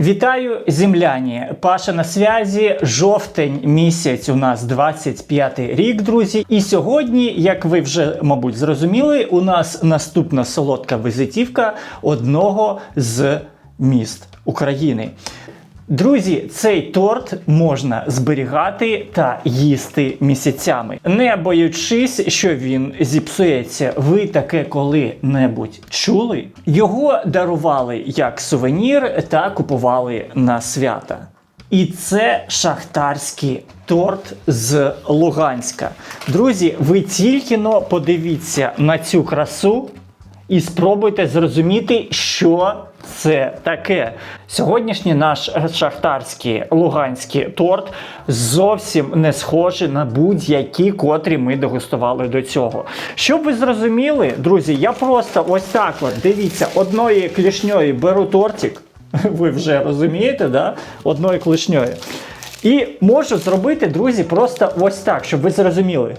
Вітаю, земляні! Паша на связі. Жовтень місяць у нас 25 рік, друзі. І сьогодні, як ви вже, мабуть, зрозуміли, у нас наступна солодка візитівка одного з міст України. Друзі, цей торт можна зберігати та їсти місяцями, не боючись, що він зіпсується. Ви таке коли-небудь чули? Його дарували як сувенір та купували на свята. І це шахтарський торт з Луганська. Друзі, ви тільки но подивіться на цю красу і спробуйте зрозуміти, що це таке. Сьогоднішній наш шахтарський луганський торт зовсім не схожий на будь-які, котрі ми дегустували до цього. Щоб ви зрозуміли, друзі, я просто ось так от дивіться, одної клішньої беру тортик. Ви вже розумієте, да? одною клишньою. І можу зробити, друзі, просто ось так, щоб ви зрозуміли.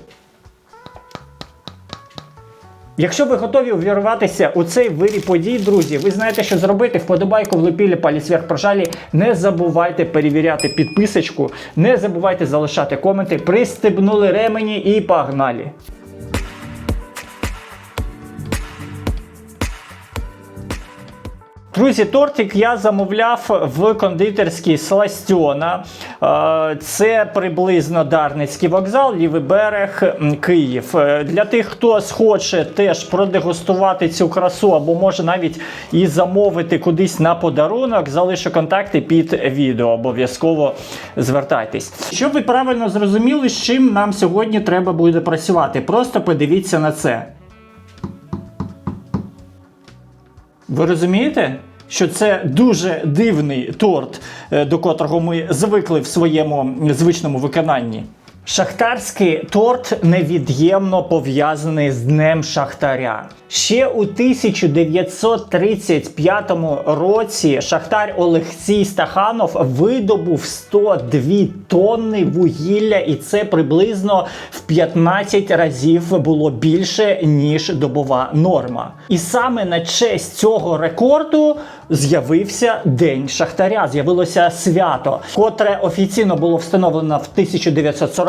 Якщо ви готові увірватися у цей вирі подій, друзі, ви знаєте, що зробити. Вподобайку влепілі палець вверх прожалі. Не забувайте перевіряти підписочку, не забувайте залишати коменти. Пристебнули ремені і погнали! Друзі, тортик я замовляв в кондитерській Сластьона. Е, Це приблизно Дарницький вокзал, лівий берег, Київ. Е, Для тих, хто схоче теж продегустувати цю красу, або може навіть і замовити кудись на подарунок, залишу контакти під відео. Обов'язково звертайтесь. Щоб ви правильно зрозуміли, з чим нам сьогодні треба буде працювати. Просто подивіться на це. Ви розумієте, що це дуже дивний торт, е, до котрого ми звикли в своєму звичному виконанні? Шахтарський торт невід'ємно пов'язаний з Днем Шахтаря. Ще у 1935 році шахтар Олексій Стаханов видобув 102 тонни вугілля, і це приблизно в 15 разів було більше, ніж добова норма. І саме на честь цього рекорду з'явився День Шахтаря, з'явилося свято, котре офіційно було встановлено в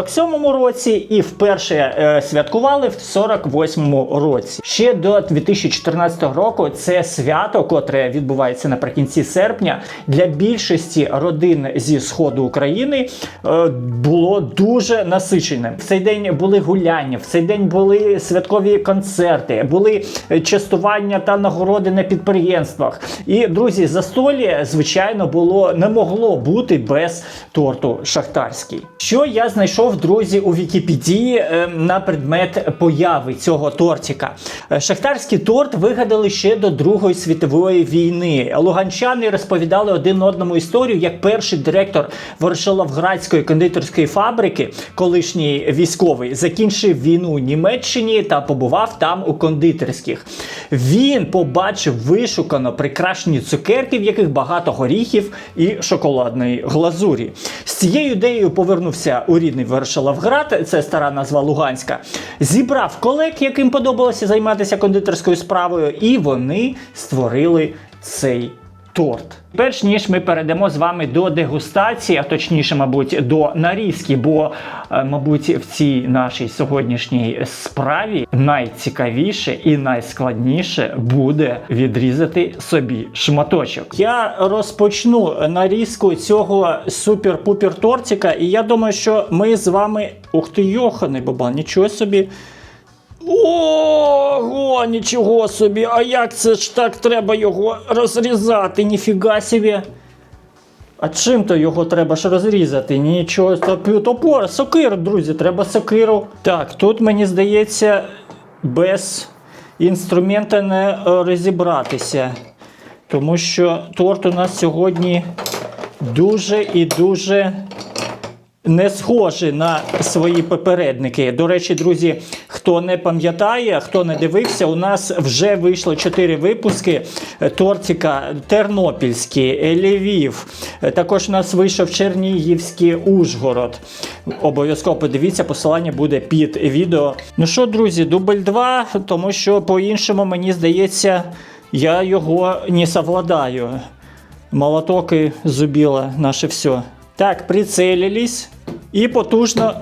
1947 році і вперше е, святкували в 48 році. Ще до 2014 року це свято, котре відбувається наприкінці серпня, для більшості родин зі сходу України е, було дуже насиченим. В цей день були гуляння, в цей день були святкові концерти, були е, частування та нагороди на підприємствах. І друзі, застолі, звичайно, було не могло бути без торту шахтарський. Що я знайшов, друзі, у Вікіпедії е, на предмет появи цього тортика. Е, Шахтарський торт вигадали ще до Другої світової війни. Луганчани розповідали один одному історію, як перший директор Ворошиловградської кондитерської фабрики, колишній військовий, закінчив війну у Німеччині та побував там у кондитерських. Він побачив вишукано прикрашені цукерки, в яких багато горіхів і шоколадної глазурі. З цією ідеєю повернувся у рідний Ворошиловград, це стара назва Луганська, зібрав колег, яким подобалося займатися кондитерською справою, і вони створили цей торт. Перш ніж ми перейдемо з вами до дегустації, а точніше, мабуть, до нарізки, бо, е, мабуть, в цій нашій сьогоднішній справі найцікавіше і найскладніше буде відрізати собі шматочок. Я розпочну нарізку цього супер-пупер тортика, і я думаю, що ми з вами. Ух ти, йоханий бабан, нічого собі. Ого, нічого собі, а як це ж так треба його розрізати, ніфіга собі. А чим то його треба ж розрізати? Нічого, то- топор, сокиру, друзі, треба сокиру. Так, тут мені здається, без інструмента не е, розібратися. Тому що торт у нас сьогодні дуже і дуже не схожі на свої попередники. До речі, друзі, хто не пам'ятає, хто не дивився, у нас вже вийшло 4 випуски тортика Тернопільський, Львів. Також у нас вийшов Чернігівський Ужгород. Обов'язково подивіться, посилання буде під відео. Ну що, друзі, дубль 2, тому що по-іншому, мені здається, я його не совладаю. Молоток і зубило наше все. Так, прицелились і потужно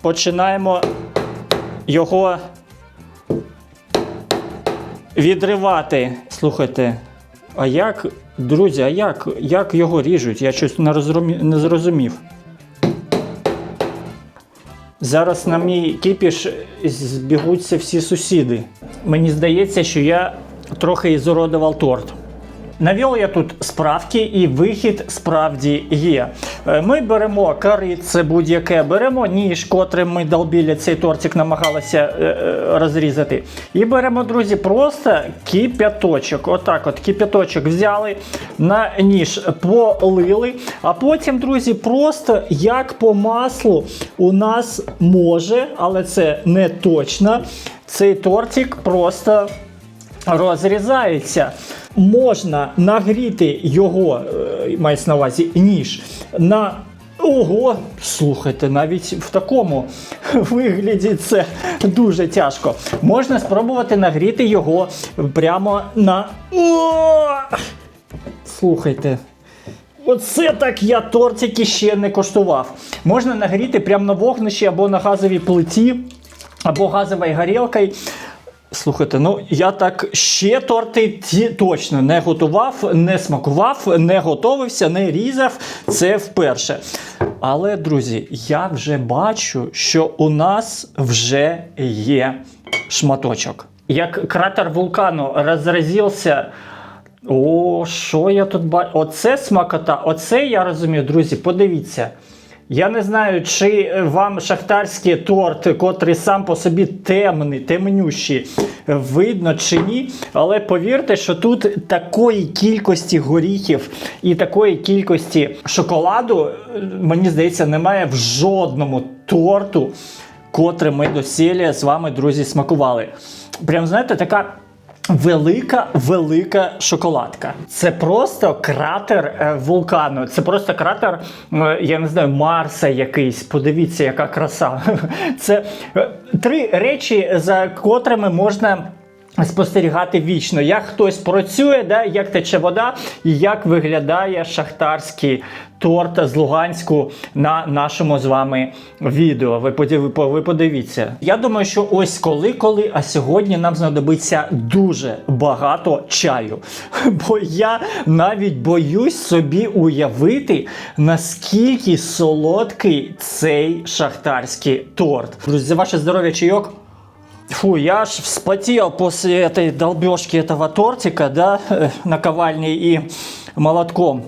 починаємо його відривати. Слухайте, а як, друзі, а як, як його ріжуть? Я щось не зрозумів. Зараз на мій кіпіш збігуться всі сусіди. Мені здається, що я трохи ізуродував торт. Навів я тут справки, і вихід справді є. Е, Ми беремо корице будь-яке, беремо ніж, котрим ми долбілі цей тортик намагалися е, е, розрізати. І беремо, друзі, просто кип'яточок. Отак, от кип'яточок взяли на ніж, полили. А потім, друзі, просто як по маслу у нас може, але це не точно. Цей тортик просто розрізається. Можна нагріти його, е, мається на увазі ніж, на. Ого, слухайте, навіть в такому вигляді це дуже тяжко. Можна спробувати нагріти його прямо на. О! Слухайте. Оце так я тортики ще не коштував. Можна нагріти прямо на вогнищі або на газовій плиті, або газовою горілкою. Слухайте, ну я так ще торти ті точно не готував, не смакував, не готовився, не різав. Це вперше. Але, друзі, я вже бачу, що у нас вже є шматочок. Як кратер вулкану розразився. О, що я тут бачу? Оце смакота, оце я розумію, друзі, подивіться. Я не знаю, чи вам шахтарський торт, котрий сам по собі темний, темнющий, видно чи ні. Але повірте, що тут такої кількості горіхів і такої кількості шоколаду, е, мені здається, немає в жодному торту, котрий ми доселі з вами, друзі, смакували. Прям знаєте, така. Велика, велика шоколадка. Це просто кратер е, вулкану. Це просто кратер, е, я не знаю, Марса якийсь. Подивіться, яка краса. Це е, три речі, за котрими можна. Спостерігати вічно, як хтось працює, да, як тече вода, і як виглядає шахтарський торт з Луганську на нашому з вами відео. Ви ви подивіться. Я думаю, що ось коли-коли, а сьогодні нам знадобиться дуже багато чаю. Бо я навіть боюсь собі уявити, наскільки солодкий цей шахтарський торт. Друзі, за ваше здоров'я чайок. Фу, я аж вспотел после этой долбежки этого тортика, да, э, наковальней і молотком.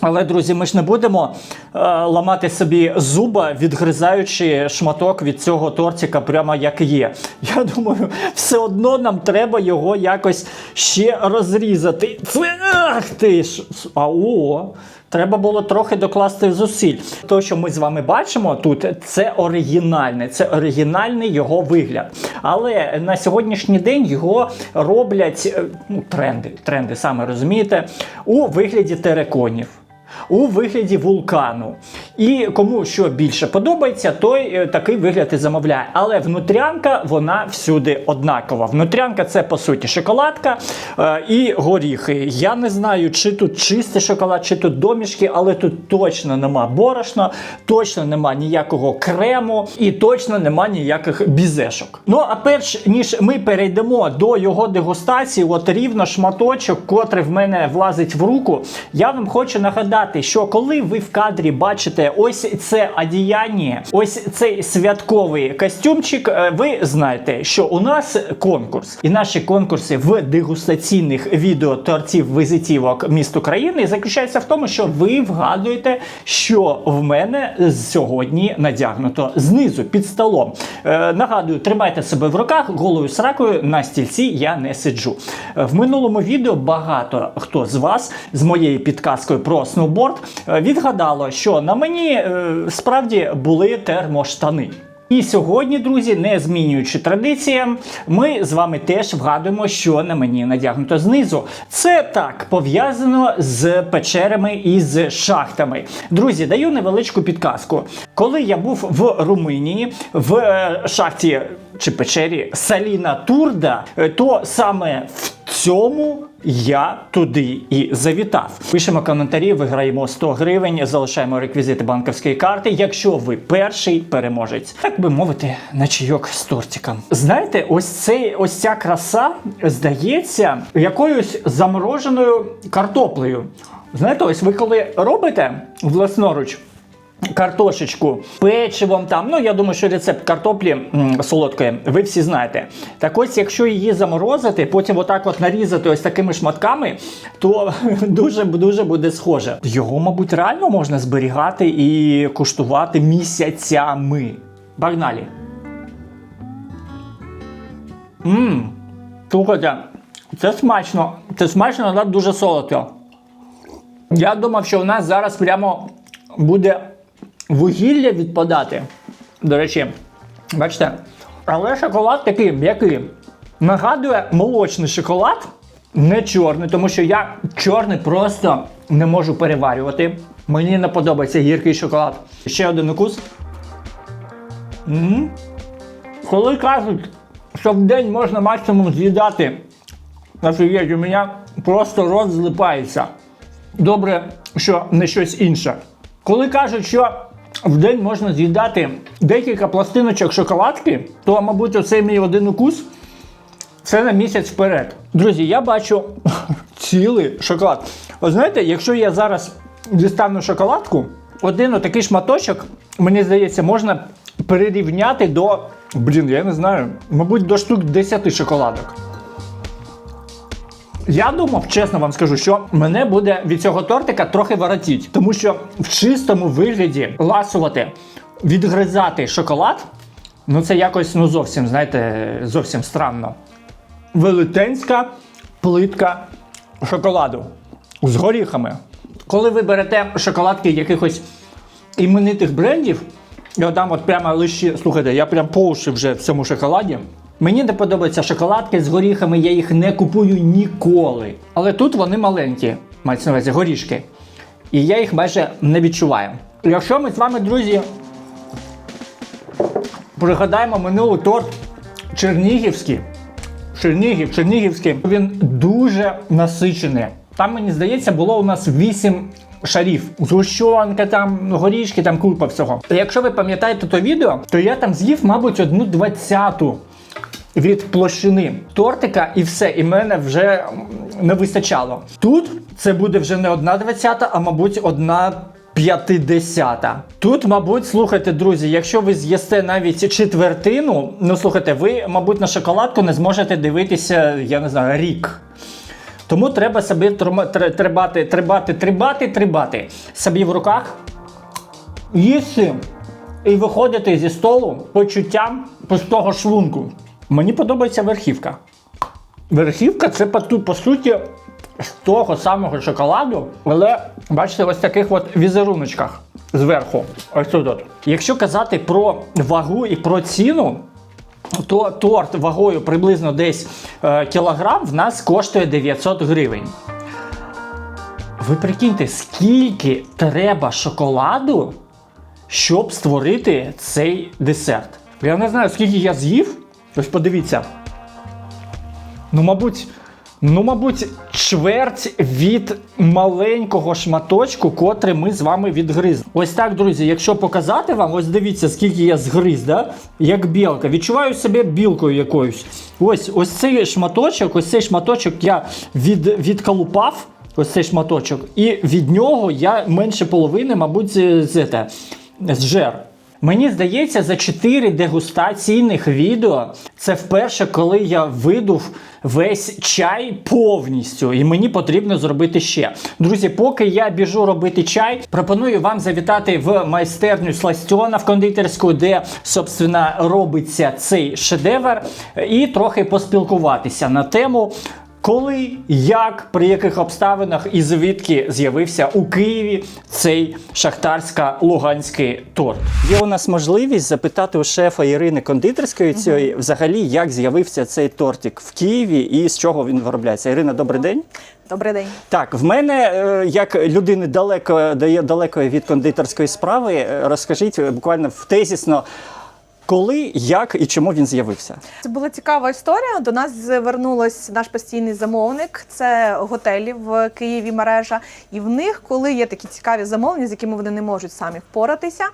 Але, друзі, ми ж не будемо е, ламати собі зуба, відгризаючи шматок від цього тортика прямо як є. Я думаю, все одно нам треба його якось ще розрізати. Це ах ти ж! А о! Треба було трохи докласти зусиль. То, що ми з вами бачимо тут, це оригінальне, це оригінальний його вигляд. Але на сьогоднішній день його роблять е, ну, тренди, тренди, саме розумієте, у вигляді тереконів. У вигляді вулкану. І кому що більше подобається, той е, такий вигляд і замовляє. Але внутрянка вона всюди однакова. Внутрянка це по суті шоколадка е, і горіхи. Я не знаю, чи тут чистий шоколад, чи тут домішки, але тут точно нема борошна, точно нема ніякого крему і точно нема ніяких бізешок. Ну а перш ніж ми перейдемо до його дегустації, от рівно шматочок, котрий в мене влазить в руку, я вам хочу нагадати, що коли ви в кадрі бачите ось це одіяння, ось цей святковий костюмчик, е, ви знаєте, що у нас конкурс. І наші конкурси в дегустаційних відео тортів визитівок міст України заключаються в тому, що ви вгадуєте, що в мене сьогодні надягнуто знизу під столом. Е, нагадую, тримайте себе в руках, голою сракою на стільці я не сиджу. Е, В минулому відео багато хто з вас з моєю підказкою про сноуборд е, відгадало, що на мені е, справді були термоштани. І сьогодні, друзі, не змінюючи традиціям, ми з вами теж вгадуємо, що на мені надягнуто знизу. Це так пов'язано з печерами і з шахтами. Друзі, даю невеличку підказку. Коли я був в Румунії в е, шахті чи печері Саліна Турда, то саме в цьому я туди і завітав. Пишемо коментарі, виграємо 100 гривень, залишаємо реквізити банківської карти. Якщо ви перший переможець, так би мовити, на чайок з тортиком. Знаєте, ось цей ось ця краса здається якоюсь замороженою картоплею. Знаєте, ось ви коли робите власноруч картошечку, печивом там. Ну я думаю, що рецепт картоплі солодкої ви всі знаєте. Так ось, якщо її заморозити, потім отак от нарізати ось такими шматками, то дуже дуже буде схоже. Його, мабуть, реально можна зберігати і куштувати місяцями. Погнали! Мм, слухайте, це смачно. Це смачно, але дуже солодко. Я думав, що у нас зараз прямо буде вугілля відпадати. До речі, бачите? Але шоколад такий м'який. Нагадує молочний шоколад, не чорний, тому що я чорний просто не можу переварювати. Мені не подобається гіркий шоколад. Ще один укус. М. Коли кажуть, що в день можна максимум з'їдати, офігеть, у мене просто рот злипається. Добре, що не щось інше. Коли кажуть, що в день можна з'їдати декілька пластиночок шоколадки, то, мабуть, оцей мій один укус це на місяць вперед. Друзі, я бачу цілий шоколад. Ви знаєте, якщо я зараз дістану шоколадку, один отакий шматочок, мені здається, можна перерівняти до, блін, я не знаю, мабуть, до штук 10 шоколадок. Я думав, чесно вам скажу, що мене буде від цього тортика трохи воротіть, тому що в чистому вигляді ласувати, відгризати шоколад, ну це якось ну зовсім, знаєте, зовсім странно. Велетенська плитка шоколаду з горіхами. Коли ви берете шоколадки якихось іменитих брендів, я там от прямо лише, слухайте, я прям по уші вже в цьому шоколаді. Мені не подобаються шоколадки з горіхами, я їх не купую ніколи. Але тут вони маленькі, мається на увазі горішки. І я їх майже не відчуваю. Якщо ми з вами, друзі, пригадаємо минулий торт Чернігівський. Чернігів, Чернігівський, він дуже насичений. Там, мені здається, було у нас 8 шарів. Згущенка, там, горішки, там купа всього. Якщо ви пам'ятаєте то відео, то я там з'їв, мабуть, одну двадцяту від площини тортика і все, і мене вже не вистачало. Тут це буде вже не одна двадцята, а мабуть, одна. П'ятидесята. Тут, мабуть, слухайте, друзі, якщо ви з'їсте навіть четвертину, ну слухайте, ви, мабуть, на шоколадку не зможете дивитися, я не знаю, рік. Тому треба собі трибати, трибати, трибати, трибати собі в руках, їсти і виходити зі столу почуттям пустого шлунку. Мені подобається верхівка. Верхівка це по, суті з того самого шоколаду, але бачите, ось таких от візеруночках зверху. Ось тут. от. Якщо казати про вагу і про ціну, то торт вагою приблизно десь е, кілограм в нас коштує 900 гривень. Ви прикиньте, скільки треба шоколаду, щоб створити цей десерт. Я не знаю, скільки я з'їв. Ось подивіться. Ну, мабуть, ну, мабуть, чверть від маленького шматочку, котрий ми з вами відгризли. Ось так, друзі, якщо показати вам, ось дивіться, скільки я згриз, да? як білка. Відчуваю себе білкою якоюсь. Ось ось цей шматочок, ось цей шматочок я від, відколупав. Ось цей шматочок, і від нього я менше половини, мабуть, з, з, те, зжер. Мені здається, за 4 дегустаційних відео це вперше, коли я видув весь чай повністю, і мені потрібно зробити ще. Друзі, поки я біжу робити чай, пропоную вам завітати в майстерню Сластьона в кондитерську, де, собственно, робиться цей шедевр, і трохи поспілкуватися на тему. Коли, як, при яких обставинах і звідки з'явився у Києві цей шахтарсько-луганський торт? Є у нас можливість запитати у шефа Ірини кондитерської цієї взагалі, як з'явився цей тортик в Києві і з чого він виробляється. Ірина, добрий день. Добрий день. Так, в мене, е, як людини далеко далекої від кондитерської справи, е, розкажіть буквально в тезісно. Коли, як і чому він з'явився? Це була цікава історія. До нас звернулось наш постійний замовник. Це готелі в Києві мережа. І в них, коли є такі цікаві замовлення, з якими вони не можуть самі впоратися,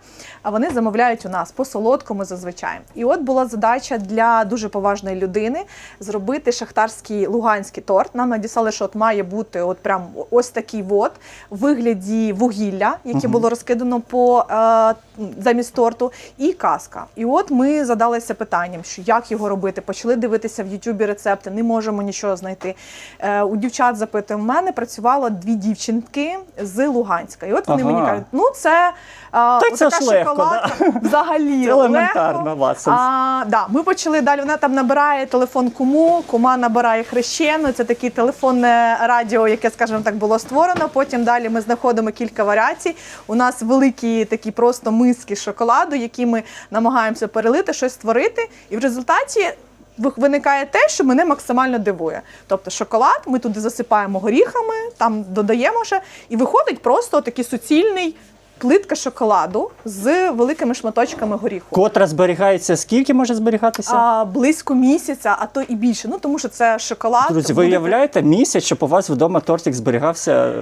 а вони замовляють у нас по солодкому зазвичай. І от була задача для дуже поважної людини зробити шахтарський луганський торт. Нам надіслали, що от має бути от прям ось такий вот в вигляді вугілля, яке було розкидано по е, замість торту, і казка. І от ми задалися питанням, що як його робити. Почали дивитися в Ютубі рецепти, не можемо нічого знайти. Е, у дівчат запитуємо, у мене працювало дві дівчинки з Луганська. І от вони Ага. мені кажуть, ну це. Так це ж легко, шоколадка взагалі Це елементарно, легко. А, да, ми почали далі. Вона там набирає телефон куму, кума набирає хрещену. Це таке телефонне радіо, яке, скажімо так, було створено. Потім далі ми знаходимо кілька варіацій. У нас великі такі просто миски шоколаду, які ми намагаємося перелити, щось створити, і в результаті. ви- Виникає те, що мене максимально дивує. Тобто шоколад, ми туди засипаємо горіхами, там додаємо ще, і виходить просто такий суцільний плитка шоколаду з великими шматочками горіху. Котра зберігається, скільки може зберігатися? А, близько місяця, а то і більше. Ну тому що це шоколад. Друзі, ви уявляєте місяць, щоб у вас вдома тортик зберігався.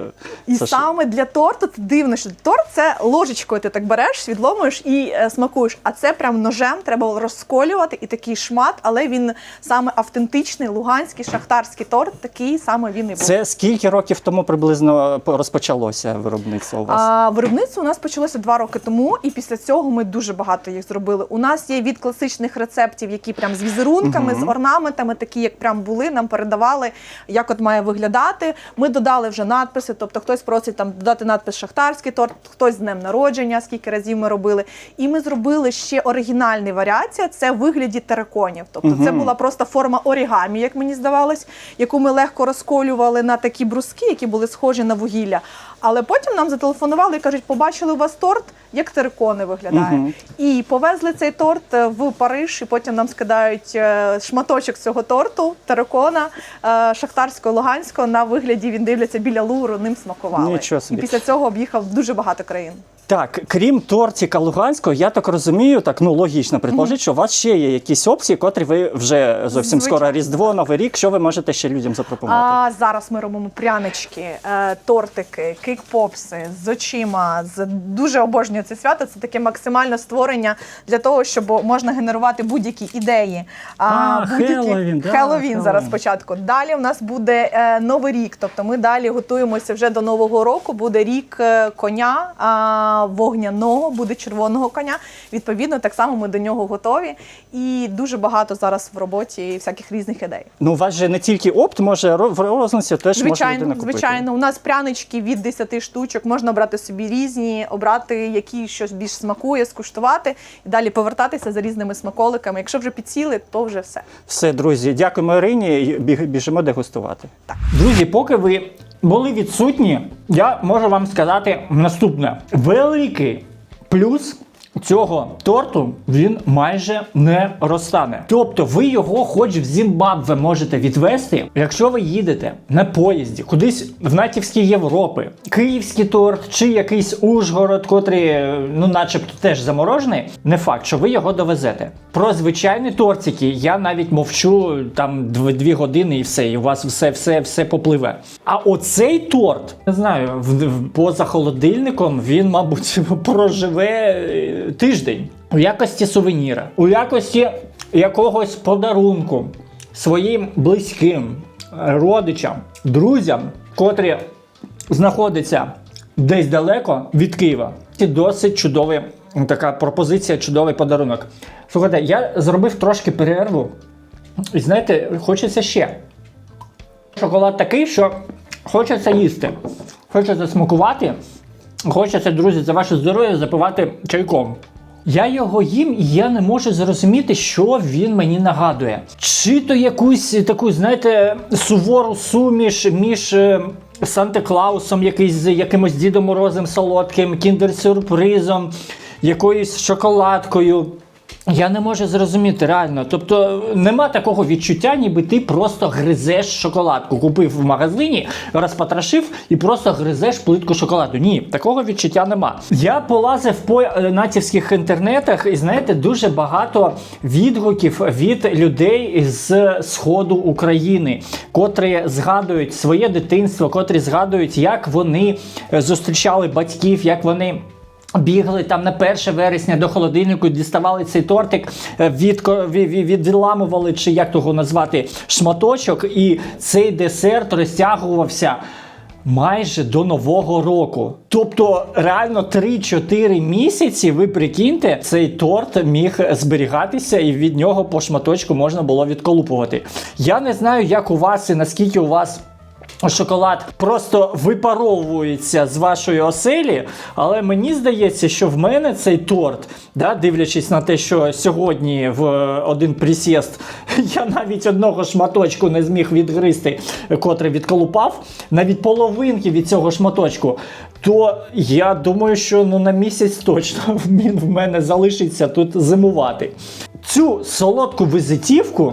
І ж- саме для торту це дивно, що торт це ложечкою ти так береш, відломуєш і е, смакуєш. А це прям ножем треба розколювати і такий шмат, але він саме автентичний луганський шахтарський торт. Такий саме він і був. Це скільки років тому приблизно розпочалося виробництво у вас? А, виробництво нас почалося два роки тому, і після цього ми дуже багато їх зробили. У нас є від класичних рецептів, які прям з візерунками, з орнаментами, такі як прям були, нам передавали, як от має виглядати. Ми додали вже надписи. Тобто, хтось просить там додати надпис Шахтарський торт, хтось з днем народження, скільки разів ми робили. І ми зробили ще оригінальний варіація. Це в вигляді тераконів. Тобто, це була просто форма орігамі, як мені здавалось, яку ми легко розколювали на такі бруски, які були схожі на вугілля. Але потім нам зателефонували і кажуть, побачили у вас торт, як терикони виглядає. Мгм. І повезли цей торт е, в Париж, і потім нам скидають е, шматочок цього торту, терикона е, шахтарського, луганського. На вигляді він дивляться біля Лувру, ним смакували. Нічого І після цього об'їхав дуже багато країн. Так, крім тортика Луганського, я так розумію, так ну логічно предположити, що у вас ще є якісь опції, котрі ви вже зовсім скоро Різдво, Новий рік. Що ви можете ще людям запропонувати? А зараз ми робимо прянички, тортики, кейк-попси з очима. З дуже обожнюю це свято. Це таке максимальне створення для того, щоб можна генерувати будь-які ідеї. А, Хеллоуін, да, Хеллоуін зараз спочатку. Далі у нас буде е, новий рік. Тобто ми далі готуємося вже до нового року. Буде рік е, коня а, вогняного, буде червоного коня. Відповідно, так само ми до нього готові. І дуже багато зараз в роботі всяких різних ідей. Ну, у вас же не тільки опт, може в розниці теж Звичайно, людина купити. звичайно. У нас прянички від 10 штучок. Можна брати собі різні, обрати, які щось більш смакує, скуштувати і далі повертатися за різними смаколиками. Якщо вже підсіли, то вже все. Все, друзі, дякуємо Ірині. і Біжимо дегустувати. Друзі, поки ви були відсутні, я можу вам сказати наступне: великий плюс. Цього торту він майже не розтане. Тобто ви його хоч в Зімбабве можете відвести, якщо ви їдете на поїзді кудись в натівські Європи, київський торт чи якийсь Ужгород, котрий, е, ну, начебто, теж заморожений, не факт, що ви його довезете. Про звичайні тортики я навіть мовчу там дв- дві години і все, і у вас все, все, все попливе. А оцей торт, не знаю, в, в- поза холодильником він, мабуть, проживе е, тиждень у якості сувеніра, у якості якогось подарунку своїм близьким, е, родичам, друзям, котрі знаходяться десь далеко від Києва. Це досить чудова така пропозиція, чудовий подарунок. Слухайте, я зробив трошки перерву. І знаєте, хочеться ще. Шоколад такий, що хочеться їсти, хочеться смакувати, хочеться, друзі, за ваше здоров'я запивати чайком. Я його їм і я не можу зрозуміти, що він мені нагадує. Чи то якусь таку, знаєте, сувору суміш між е, Санта-Клаусом, якийсь з якимось Дідом Морозом солодким, кіндер-сюрпризом, якоюсь шоколадкою. Я не можу зрозуміти реально. Тобто нема такого відчуття, ніби ти просто гризеш шоколадку. Купив в магазині, розпотрошив і просто гризеш плитку шоколаду. Ні, такого відчуття нема. Я полазив по е, натівських інтернетах, і знаєте, дуже багато відгуків від людей з сходу України, котрі згадують своє дитинство, котрі згадують, як вони е, зустрічали батьків, як вони. Бігли там на 1 вересня до холодильнику, діставали цей тортик, е, від, від, відламували, чи як того назвати, шматочок, і цей десерт розтягувався майже до Нового року. Тобто, реально 3-4 місяці, ви прикиньте, цей торт міг зберігатися, і від нього по шматочку можна було відколупувати. Я не знаю, як у вас і наскільки у вас шоколад просто випаровується з вашої оселі, але мені здається, що в мене цей торт, да, дивлячись на те, що сьогодні в один присіст я навіть одного шматочку не зміг відгризти, котрий відколупав, навіть половинки від цього шматочку. То я думаю, що ну на місяць точно він в мене залишиться тут зимувати. Цю солодку візитівку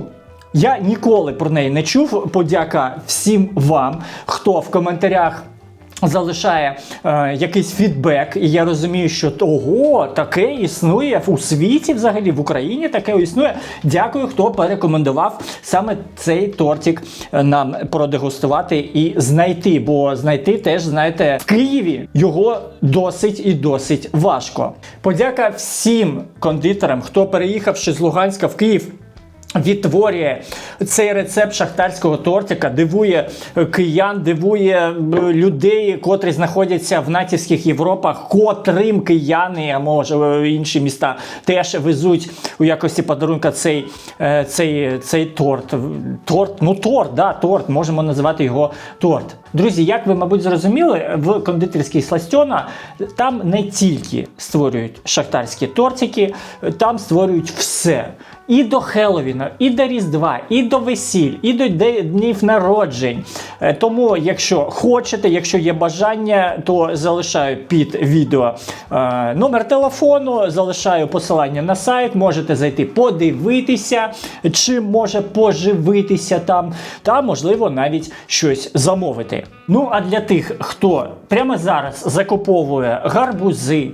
я ніколи про неї не чув. Подяка всім вам, хто в коментарях. Залишає е, якийсь фідбек, і я розумію, що того таке існує у світі, взагалі в Україні таке існує. Дякую, хто порекомендував саме цей тортик е, нам продегустувати і знайти. Бо знайти теж, знаєте, в Києві його досить і досить важко. Подяка всім кондитерам, хто переїхавши з Луганська в Київ. Відтворює цей рецепт шахтарського тортика, дивує е, киян, дивує людей, котрі знаходяться в натівських Європах, котрим кияни, а може е, інші міста теж везуть у якості подарунка цей, е, цей, цей торт. Торт, ну торт, да, торт, можемо називати його торт. Друзі, як ви, мабуть, зрозуміли, в кондитерській Сластьона там не тільки створюють шахтарські тортики, там створюють все. І до Хеллоуіна, і до Різдва, і до весіль, і до днів народжень. Е, Тому, якщо хочете, якщо є бажання, то залишаю під відео е, номер телефону, залишаю посилання на сайт. Можете зайти подивитися, чи може поживитися там, та можливо навіть щось замовити. Ну а для тих, хто прямо зараз закуповує гарбузи.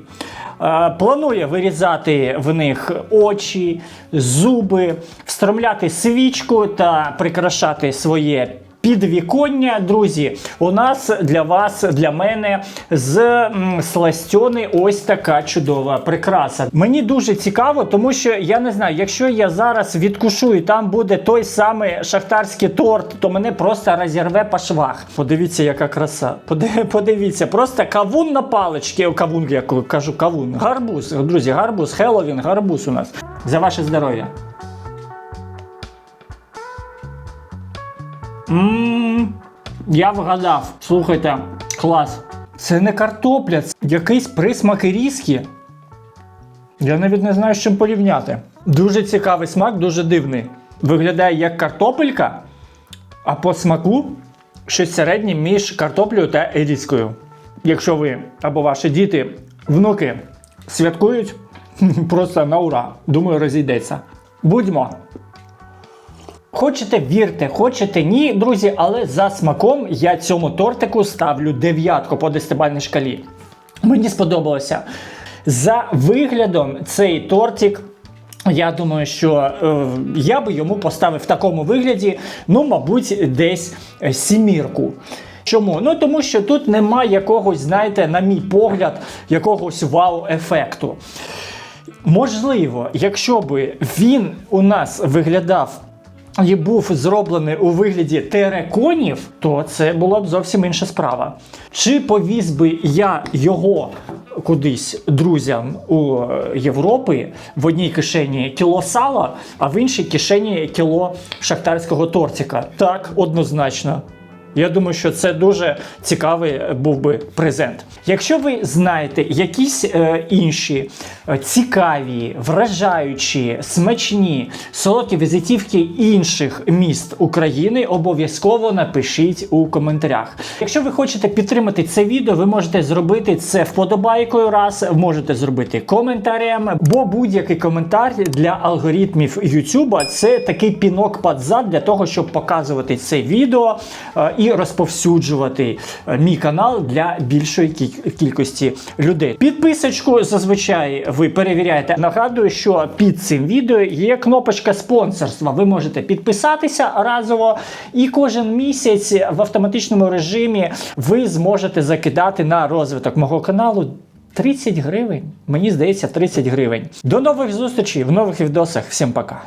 Е, Планує вирізати в них очі, зуби, встромляти свічку та прикрашати своє підвіконня. Друзі, у нас для вас, для мене з сластьони ось така чудова прикраса. Мені дуже цікаво, тому що я не знаю, якщо я зараз відкушу і там буде той самий шахтарський торт, то мене просто розірве по швах. Подивіться, яка краса. Подивіться, просто кавун на паличці. Кавун, я кажу, кавун. Гарбуз, друзі, гарбуз, Хеллоуін, гарбуз у нас. За ваше здоров'я. Ммм, я вгадав. Слухайте, клас. Це не картопля, це якийсь присмак різкі. Я навіть не знаю, з чим порівняти. Дуже цікавий смак, дуже дивний. Виглядає як картопелька, а по смаку щось середнє між картоплею та різкою. Якщо ви або ваші діти, внуки святкують, просто на ура. Думаю, розійдеться. Будьмо. Хочете вірте, хочете ні, друзі, але за смаком я цьому тортику ставлю дев'ятку по десятибальній шкалі. Мені сподобалося. За виглядом цей тортик. Я думаю, що е, я би йому поставив в такому вигляді, ну, мабуть, десь сімірку. Чому? Ну тому що тут немає якогось, знаєте, на мій погляд, якогось вау-ефекту. Можливо, якщо би він у нас виглядав і був зроблений у вигляді тереконів, то це була б зовсім інша справа. Чи повіз би я його кудись друзям у Європи в одній кишені кіло сала, а в іншій кишені кіло шахтарського тортика? Так, однозначно. Я думаю, що це дуже цікавий е, був би презент. Якщо ви знаєте якісь е, інші е, цікаві, вражаючі, смачні солодкі візитівки інших міст України, обов'язково напишіть у коментарях. Якщо ви хочете підтримати це відео, ви можете зробити це вподобайкою раз, можете зробити коментарем, бо будь-який коментар для алгоритмів YouTube це такий пінок під зад для того, щоб показувати це відео е, і розповсюджувати е, мій канал для більшої кількості людей. Підписочку зазвичай ви перевіряєте. Нагадую, що під цим відео є кнопочка спонсорства. Ви можете підписатися разово, і кожен місяць в автоматичному режимі ви зможете закидати на розвиток мого каналу. 30 гривень. Мені здається, 30 гривень. До нових зустрічей в нових відосах. Всім пока.